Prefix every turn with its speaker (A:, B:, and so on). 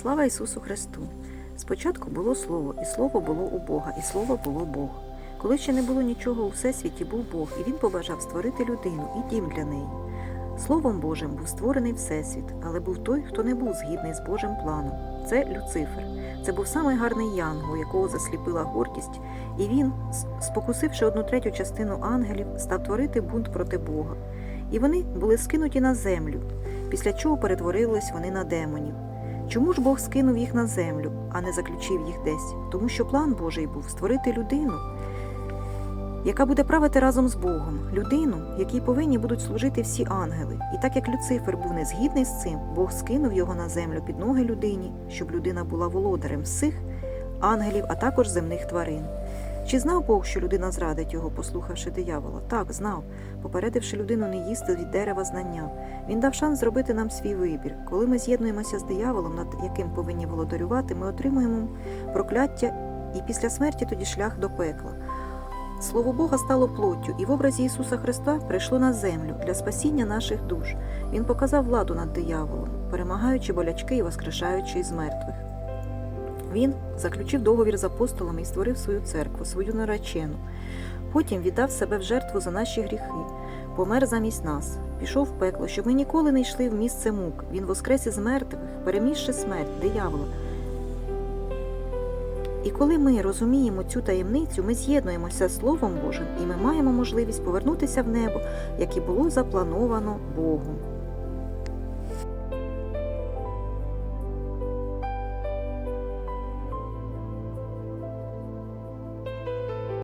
A: Слава Ісусу Христу! Спочатку було Слово, і Слово було у Бога, і Слово було Бог. Коли ще не було нічого у всесвіті, був Бог, і Він побажав створити людину і дім для неї. Словом Божим був створений Всесвіт, але був той, хто не був згідний з Божим планом. Це Люцифер. Це був самий гарний янгол, якого засліпила гордість, і він, спокусивши одну третю частину ангелів, став творити бунт проти Бога. І вони були скинуті на землю, після чого перетворились вони на демонів. Чому ж Бог скинув їх на землю, а не заключив їх десь? Тому що план Божий був створити людину, яка буде правити разом з Богом, людину, якій повинні будуть служити всі ангели. І так як Люцифер був незгідний з цим, Бог скинув його на землю під ноги людині, щоб людина була володарем всіх ангелів, а також земних тварин. Чи знав Бог, що людина зрадить його, послухавши диявола? Так, знав, попередивши людину не їсти від дерева знання. Він дав шанс зробити нам свій вибір. Коли ми з'єднуємося з дияволом, над яким повинні володарювати, ми отримуємо прокляття і після смерті тоді шлях до пекла. Слово Бога стало плоттю, і в образі Ісуса Христа прийшло на землю для спасіння наших душ. Він показав владу над дияволом, перемагаючи болячки і воскрешаючи із мертвих. Він заключив договір з апостолами і створив свою церкву, свою наречену. Потім віддав себе в жертву за наші гріхи, помер замість нас, пішов в пекло, щоб ми ніколи не йшли в місце мук. Він воскрес із мертвих, перемігши смерть, диявола. І коли ми розуміємо цю таємницю, ми з'єднуємося з Словом Божим, і ми маємо можливість повернутися в небо, як і було заплановано Богом.